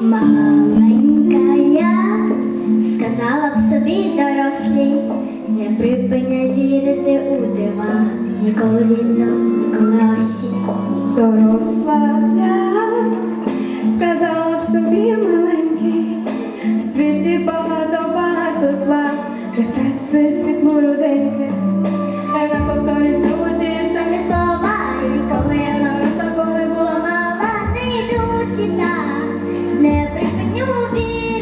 Маленька я сказала б собі дорослі, не припиняй вірити у дива, ніколи літо, ніколи осінь. Доросла я сказала б собі маленький, в світі багато, багато зла, не втрать своє світло руденьке, а не повторюй ж самі слова. Слова, і коли я наросла, коли була мала, не літа, не припиню вір.